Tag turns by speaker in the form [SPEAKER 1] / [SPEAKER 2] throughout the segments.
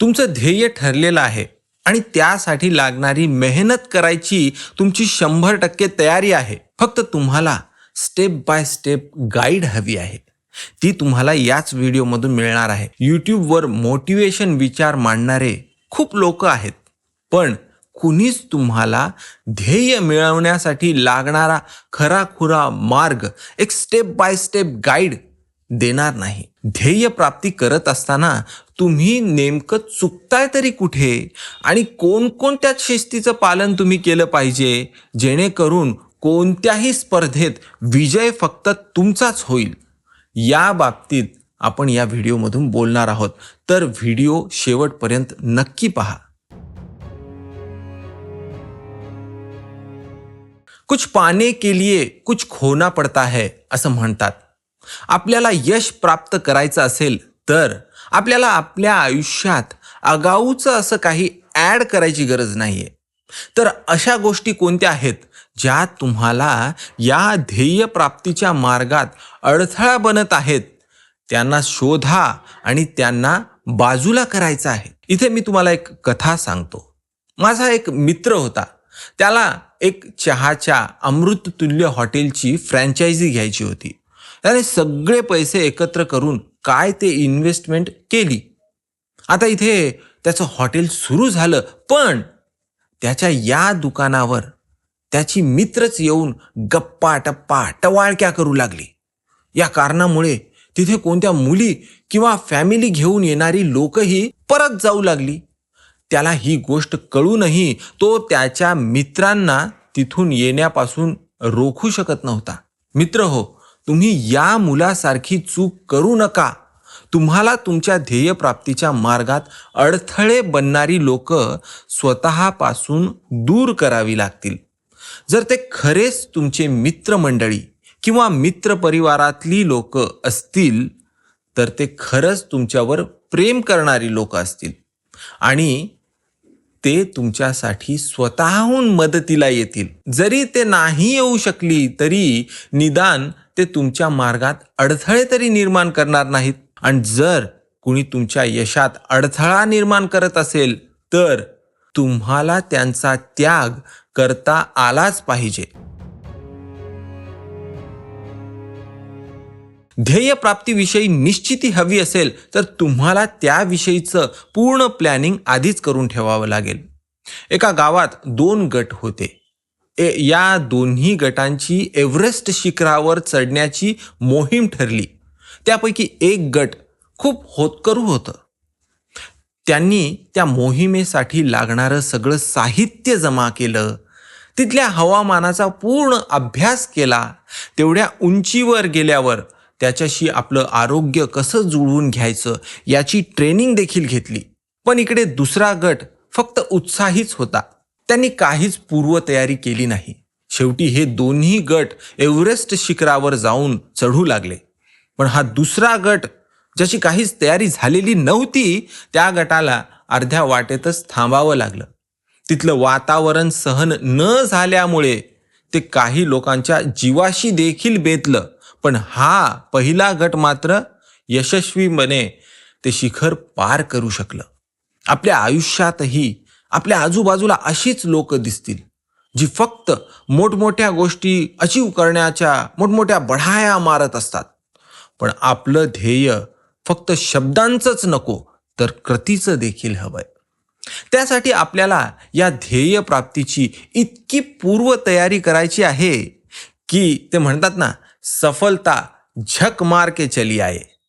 [SPEAKER 1] तुमचं ध्येय ठरलेलं आहे आणि त्यासाठी लागणारी मेहनत करायची तुमची शंभर टक्के तयारी आहे. फक्त तुम्हाला स्टेप बाय स्टेप गाईड हवी आहे. ती तुम्हाला याच व्हिडिओमधून मिळणार आहे. यूट्यूबवर मोटिवेशन विचार मांडणारे खूप लोक आहेत. पण कुणीच तुम्हाला ध्येय मिळवण्यासाठी लागणारा खराखुरा मार्ग एक स्टेप बाय स्टेप गाईड देणार नाही. ध्येय प्राप्ती करत असताना तुम्ही नेमकं चुकताय तरी कुठे? आणि कोणकोणत्या शिस्तीचं पालन तुम्ही केलं पाहिजे? जेणेकरून कोणत्याही स्पर्धेत विजय फक्त तुमचाच होईल. या बाबतीत आपण या व्हिडिओमधून बोलणार आहोत. तर व्हिडिओ शेवटपर्यंत नक्की पहा. कुछ पाने के लिए कुछ खोना पडता है असं म्हणतात. आपल्याला यश प्राप्त करायचं असेल तर आपल्याला आपल्या आयुष्यात आगाऊचं असं काही ॲड करायची गरज नाही आहे तर अशा गोष्टी कोणत्या आहेत? ज्या तुम्हाला या ध्येय प्राप्तीच्या मार्गात अडथळा बनत आहेत. त्यांना शोधा आणि त्यांना बाजूला करायचं आहे. इथे मी तुम्हाला एक कथा सांगतो. माझा एक मित्र होता. त्याला एक चहाच्या अमृततुल्य हॉटेलची फ्रँचायझी घ्यायची होती. त्याने सगळे पैसे एकत्र करून काय ते इन्व्हेस्टमेंट केली. आता इथे त्याचं हॉटेल सुरू झालं पण त्याच्या या दुकानावर त्याची मित्रच येऊन गप्पा टप्पा टवाळक्या करू लागली. या कारणामुळे तिथे कोणत्या मुली किंवा फॅमिली घेऊन येणारी लोकही परत जाऊ लागली. त्याला ही गोष्ट कळूनही तो त्याच्या मित्रांना तिथून येण्यापासून रोखू शकत नव्हता. मित्र हो तुम्ही या मुलासारखी चूक करू नका. तुम्हाला तुमच्या ध्येयप्राप्तीच्या मार्गात अडथळे बनणारी लोक स्वतःपासून दूर करावी लागतील. जर ते खरेच तुमचे मित्रमंडळी किंवा मित्रपरिवारातली लोक असतील तर ते खरंच तुमच्यावर प्रेम करणारी लोक असतील. आणि ते तुमच्यासाठी स्वतःहून मदतीला येतील. जरी ते नाही येऊ शकली तरी निदान ते तुमच्या मार्गात अडथळे तरी निर्माण करणार नाहीत. आणि जर कुणी तुमच्या यशात अडथळा निर्माण करत असेल तर तुम्हाला त्यांचा त्याग करता आलाच पाहिजे. ध्येय प्राप्तीविषयी निश्चिती हवी असेल तर तुम्हाला त्याविषयीचं पूर्ण प्लॅनिंग आधीच करून ठेवावं लागेल. एका गावात दोन गट होते. या दोन्ही गटांची एव्हरेस्ट शिखरावर चढण्याची मोहीम ठरली. त्यापैकी एक गट खूप होतकरू होतं. त्यांनी त्या मोहिमेसाठी लागणारं सगळं साहित्य जमा केलं. तिथल्या हवामानाचा पूर्ण अभ्यास केला. तेवढ्या उंचीवर गेल्यावर त्याच्याशी आपलं आरोग्य कसं जुळवून घ्यायचं याची ट्रेनिंग देखील घेतली. पण इकडे दुसरा गट फक्त उत्साहीच होता. त्यांनी काहीच पूर्वतयारी केली नाही. शेवटी हे दोन्ही गट एव्हरेस्ट शिखरावर जाऊन चढू लागले. पण हा दुसरा गट ज्याची काहीच तयारी झालेली नव्हती त्या गटाला अर्ध्या वाटेतच थांबावं लागलं. तिथलं वातावरण सहन न झाल्यामुळे ते काही लोकांच्या जीवाशी देखील बेतलं. पण हा पहिला गट मात्र यशस्वीपणे ते शिखर पार करू शकलं. आपल्या आयुष्यातही आपल्या आजूबाजूला अशीच लोक दिसतील जी फक्त मोठमोठ्या गोष्टी अचीव करण्याच्या मोठमोठ्या बढाया मारत असतात. पण आपलं ध्येय फक्त शब्दांचंच नको तर कृतीचं देखील हवंय. त्यासाठी आपल्याला या ध्येय प्राप्तीची इतकी पूर्वतयारी करायची आहे की ते म्हणतात ना सफलता झक मार के चली आहे.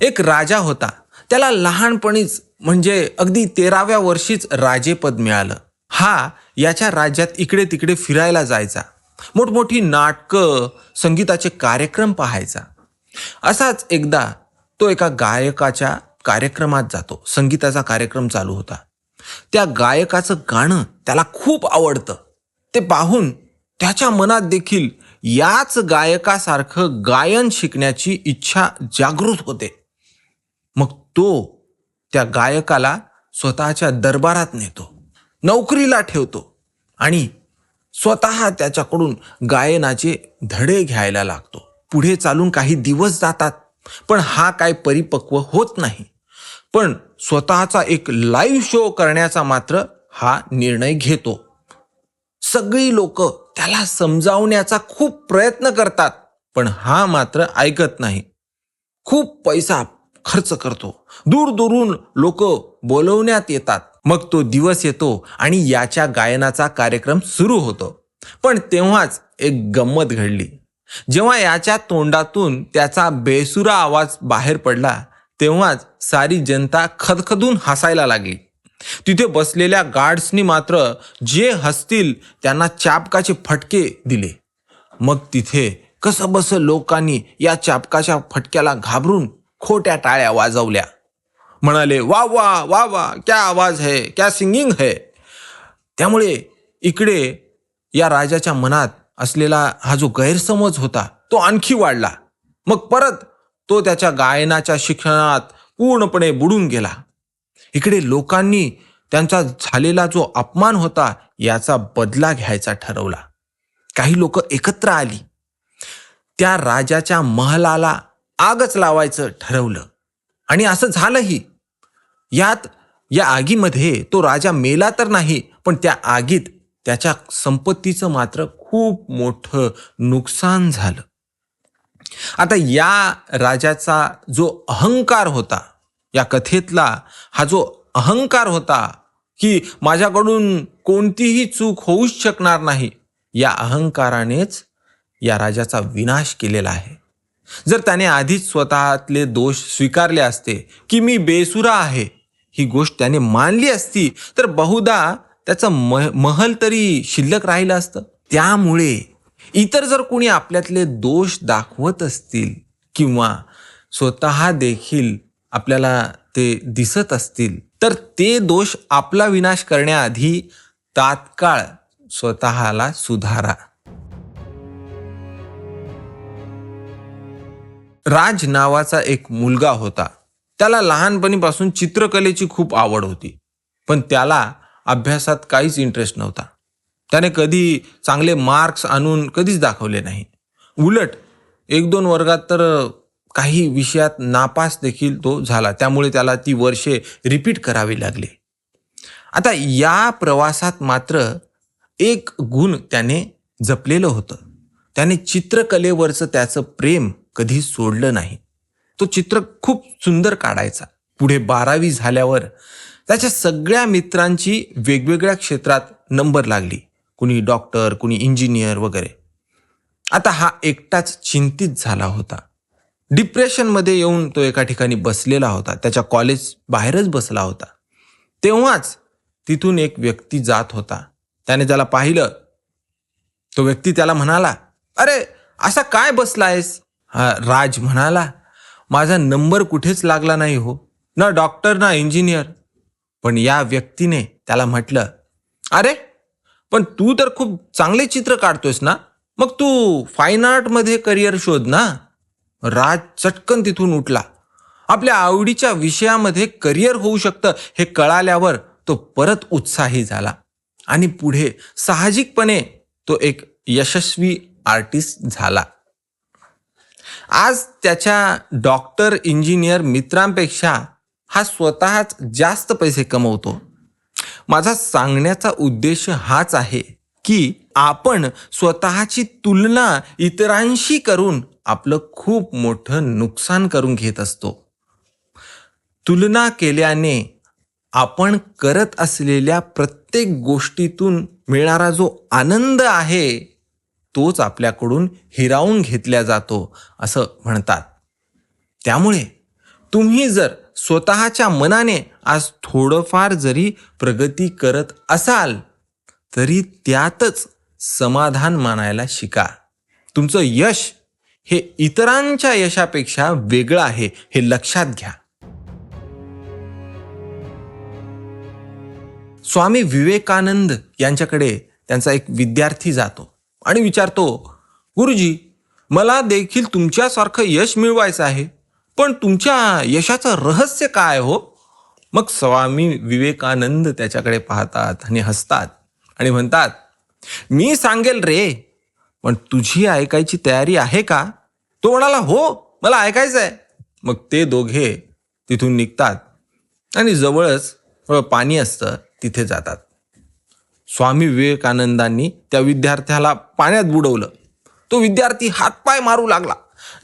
[SPEAKER 1] एक राजा होता त्याला लहानपणीच म्हणजे अगदी तेराव्या वर्षीच राजेपद मिळालं. हा याच्या राज्यात इकडे तिकडे फिरायला जायचा. मोठमोठी नाटकं संगीताचे कार्यक्रम पाहायचा. असाच एकदा तो एका गायकाच्या कार्यक्रमात जातो. संगीताचा कार्यक्रम चालू होता. त्या गायकाचं गाणं त्याला खूप आवडतं. ते पाहून त्याच्या मनात देखील याच गायकासारखं गायन शिकण्याची इच्छा जागृत होते. मग तो त्या गायकाला स्वतःच्या दरबारात नेतो नोकरीला ठेवतो आणि स्वतः त्याच्याकडून गायनाचे धडे घ्यायला लागतो. पुढे चालून काही दिवस जातात पण हा काय परिपक्व होत नाही. पण स्वतःचा एक लाईव्ह शो करण्याचा मात्र हा निर्णय घेतो. सगळी लोक त्याला समजावण्याचा खूप प्रयत्न करतात पण हा मात्र ऐकत नाही. खूप पैसा खर्च करतो. दूरदूरून लोक बोलवण्यात येतात. मग तो दिवस येतो आणि याच्या गायनाचा कार्यक्रम सुरू होतो. पण तेव्हाच एक गंमत घडली. जेव्हा याच्या तोंडातून त्याचा बेसुरा आवाज बाहेर पडला तेव्हाच सारी जनता खदखदून हसायला लागली. तिथे बसलेल्या गार्ड्सनी मात्र जे हसतील त्यांना चापकाचे फटके दिले. मग तिथे कसं बस लोकांनी या चापकाच्या फटक्याला घाबरून खोट्या टाळ्या वाजवल्या. म्हणाले वा वा वा वा क्या आवाज है क्या सिंगिंग है? त्यामुळे इकडे या राजाच्या मनात असलेला हा जो गैरसमज होता तो आणखी वाढला. मग परत तो त्याच्या गायनाच्या शिक्षणात पूर्णपणे बुडून गेला. इकडे लोकांनी त्यांचा झालेला जो अपमान होता याचा बदला घ्यायचा ठरवला. काही लोक एकत्र आली. त्या राजाच्या महलाला आगच लावायचं ठरवलं. आणि असं झालंही. यात या आगीमध्ये तो राजा मेला तर नाही पण त्या आगीत त्याच्या संपत्तीचं मात्र खूप मोठं नुकसान झालं. आता या राजाचा जो अहंकार होता या कथेतला हा जो अहंकार होता की माझ्याकडून कोणतीही चूक होऊच शकणार नाही या अहंकारानेच या राजाचा विनाश केलेला आहे. जर त्याने आधीच स्वतःतले दोष स्वीकारले असते की मी बेसुरा आहे ही गोष्ट त्याने मानली असती तर बहुधा त्याचं मह महल तरी शिल्लक राहिलं असतं. त्यामुळे इतर जर कोणी आपल्यातले दोष दाखवत असतील किंवा स्वतः देखील आपल्याला ते दिसत असतील तर ते दोष आपला विनाश करण्याआधी तात्काळ स्वतःला सुधारा. राज नावाचा एक मुलगा होता. त्याला लहानपणीपासून चित्रकलेची खूप आवड होती. पण त्याला अभ्यासात काहीच इंटरेस्ट नव्हता. त्याने कधी चांगले मार्क्स आणून कधीच दाखवले नाही. उलट एक दोन वर्गात तर काही विषयात नापास देखील तो झाला. त्यामुळे त्याला ती वर्षे रिपीट करावी लागली. आता या प्रवासात मात्र एक गुण त्याने जपलेलं होतं. त्याने चित्रकलेवरचं त्याचं प्रेम कधी सोडलं नाही. तो चित्र खूप सुंदर काढायचा. पुढे बारावी झाल्यावर त्याच्या सगळ्या मित्रांची वेगवेगळ्या क्षेत्रात नंबर लागली. कुणी डॉक्टर कुणी इंजिनियर वगैरे. आता हा एकटाच चिंतित झाला होता. डिप्रेशनमध्ये येऊन तो एका ठिकाणी बसलेला होता. त्याच्या कॉलेज बाहेरच बसला होता. तेव्हाच तिथून एक व्यक्ती जात होता. त्याने त्याला पाहिलं. तो व्यक्ती त्याला म्हणाला अरे असा काय बसला आहेस राज म्हणाला माझा नंबर कुठेच लागला नाही हो ना डॉक्टर ना इंजिनियर. पण या व्यक्तीने त्याला म्हटलं अरे पण तू तर खूप चांगले चित्र काढतोयस ना मग तू फाईन आर्टमध्ये करिअर शोध ना. राज चटकन तिथून उठला आपल्या आवडीच्या विषयामध्ये करिअर होऊ शकतं हे कळाल्यावर तो परत उत्साही झाला आणि पुढे साहजिकपणे तो एक यशस्वी आर्टिस्ट झाला. आज त्याच्या डॉक्टर इंजिनियर मित्रांपेक्षा हा स्वतःच जास्त पैसे कमवतो. माझा सांगण्याचा उद्देश हाच आहे की आपण स्वतःची तुलना इतरांशी करून आपलं खूप मोठं नुकसान करून घेत असतो. तुलना केल्याने आपण करत असलेल्या प्रत्येक गोष्टीतून मिळणारा जो आनंद आहे तोच आपल्याकडून हिरावून घेतल्या जातो असं म्हणतात. त्यामुळे तुम्ही जर स्वतःच्या मनाने आज थोडंफार जरी प्रगती करत असाल तरी त्यातच समाधान मानायला शिका. तुमचं यश हे इतरांच्या यशापेक्षा वेगळं आहे हे लक्षात घ्या. स्वामी विवेकानंद यांच्याकडे त्यांचा एक विद्यार्थी जातो. आणि विचारतो गुरुजी मला देखील तुमच्यासारखं यश मिळवायचं आहे पण तुमच्या यशाचं रहस्य काय हो? मग स्वामी विवेकानंद त्याच्याकडे पाहतात आणि हसतात आणि म्हणतात मी सांगेल रे पण तुझी ऐकायची तयारी आहे का? तो म्हणाला हो मला ऐकायचं आहे मग ते दोघे तिथून निघतात आणि जवळच पाणी असतं तिथे जातात. स्वामी विवेकानंदांनी त्या विद्यार्थ्याला पाण्यात बुडवलं. तो विद्यार्थी हातपाय मारू लागला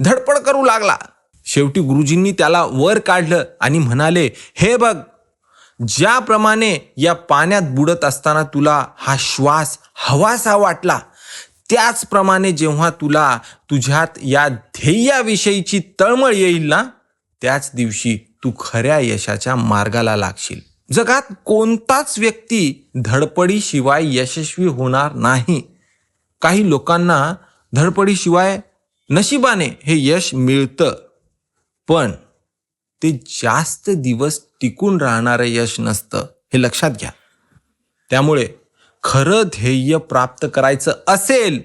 [SPEAKER 1] धडपड करू लागला. शेवटी गुरुजींनी त्याला वर काढलं आणि म्हणाले हे बघ ज्याप्रमाणे या पाण्यात बुडत असताना तुला हा श्वास हवासा वाटला त्याचप्रमाणे जेव्हा तुला तुझ्यात या ध्येयाविषयीची तळमळ येईल ना त्याच दिवशी तू खऱ्या यशाच्या मार्गाला लागशील. जगात कोणताच व्यक्ती धडपडीशिवाय यशस्वी होणार नाही. काही लोकांना धडपडीशिवाय नशिबाने हे यश मिळतं. पण ते जास्त दिवस टिकून राहणारं यश नसतं हे लक्षात घ्या. त्यामुळे खरं ध्येय प्राप्त करायचं असेल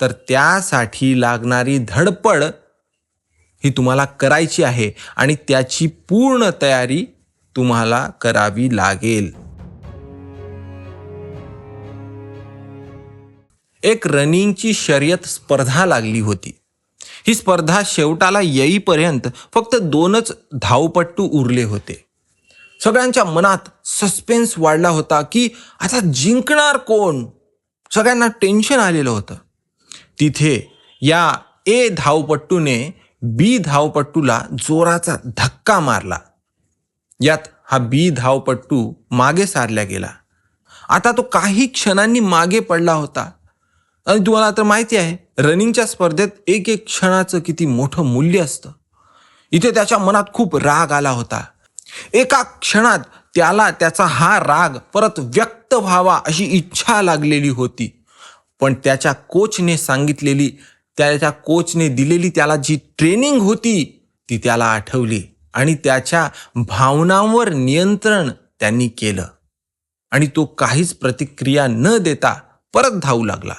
[SPEAKER 1] तर त्यासाठी लागणारी धडपड ही तुम्हाला करायची आहे आणि त्याची पूर्ण तयारी तुम्हाला करावी लागेल. एक रनिंगची शर्यत स्पर्धा लागली होती. ही स्पर्धा शेवटाला येईपर्यंत फक्त दोनच धावपट्टू उरले होते. सगळ्यांच्या मनात सस्पेन्स वाढला होता की आता जिंकणार कोण? सगळ्यांना टेन्शन आलेलं होतं. तिथे या ए धावपट्टूने बी धावपट्टूला जोराचा धक्का मारला. यात हा बी धावपट्टू मागे सारला गेला. आता तो काही क्षणांनी मागे पडला होता. आणि तुम्हाला तर माहिती आहे रनिंगच्या स्पर्धेत एक एक क्षणाचं किती मोठं मूल्य असतं. इथे त्याच्या मनात खूप राग आला होता. एका क्षणात त्याला त्याचा हा राग परत व्यक्त व्हावा अशी इच्छा लागलेली होती. पण त्याच्या कोचने सांगितलेली त्याच्या कोचने दिलेली त्याला जी ट्रेनिंग होती ती त्याला आठवली. आणि त्याच्या भावनांवर नियंत्रण त्यांनी केलं. आणि तो काहीच प्रतिक्रिया न देता परत धावू लागला.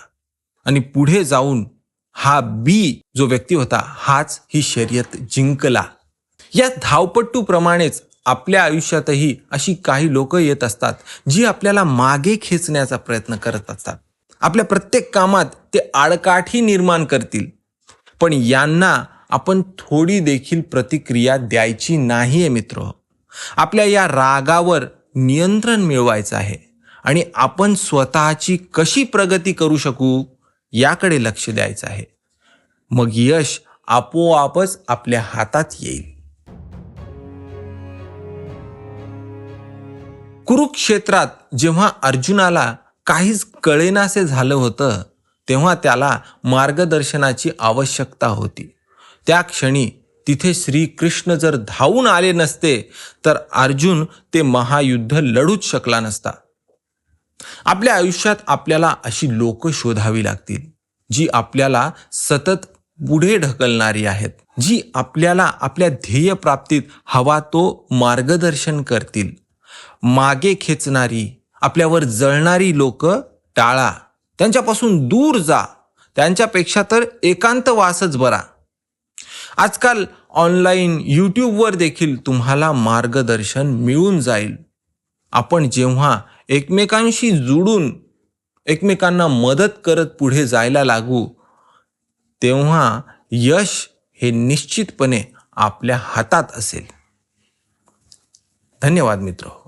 [SPEAKER 1] आणि पुढे जाऊन हा बी जो व्यक्ती होता हाच ही शर्यत जिंकला. या धावपट्टूप्रमाणेच आपल्या आयुष्यातही अशी काही लोक येत असतात जी आपल्याला मागे खेचण्याचा प्रयत्न करत असतात. आपल्या प्रत्येक कामात ते आडकाठी निर्माण करतील. पण यांना आपण थोडी देखील प्रतिक्रिया द्यायची नाही आहे मित्र. आपल्या या रागावर नियंत्रण मिळवायचं आहे. आणि आपण स्वतःची कशी प्रगती करू शकू याकडे लक्ष द्यायचं आहे. मग यश आपोआपच आपल्या हातात येईल. कुरुक्षेत्रात जेव्हा अर्जुनाला काहीच कळेनासे झालं होतं तेव्हा त्याला मार्गदर्शनाची आवश्यकता होती. त्या क्षणी तिथे श्रीकृष्ण जर धावून आले नसते तर अर्जुन ते महायुद्ध लढूच शकला नसता. आपल्या आयुष्यात आपल्याला अशी लोक शोधावी लागतील जी आपल्याला सतत पुढे ढकलणारी आहेत जी आपल्याला आपल्या ध्येय प्राप्तीत हवा तो मार्गदर्शन करतील. मागे खेचणारी आपल्यावर जळणारी लोक टाळा. त्यांच्यापासून दूर जा. त्यांच्यापेक्षा तर एकांतवासच बरा. आजकाल ऑनलाईन यूट्यूबवर देखील तुम्हाला मार्गदर्शन मिळून जाईल. आपण जेव्हा एकमेकांशी जुडून एकमेकांना मदत करत पुढे जायला लागू तेव्हा यश हे निश्चितपणे आपल्या हातात असेल. धन्यवाद मित्र.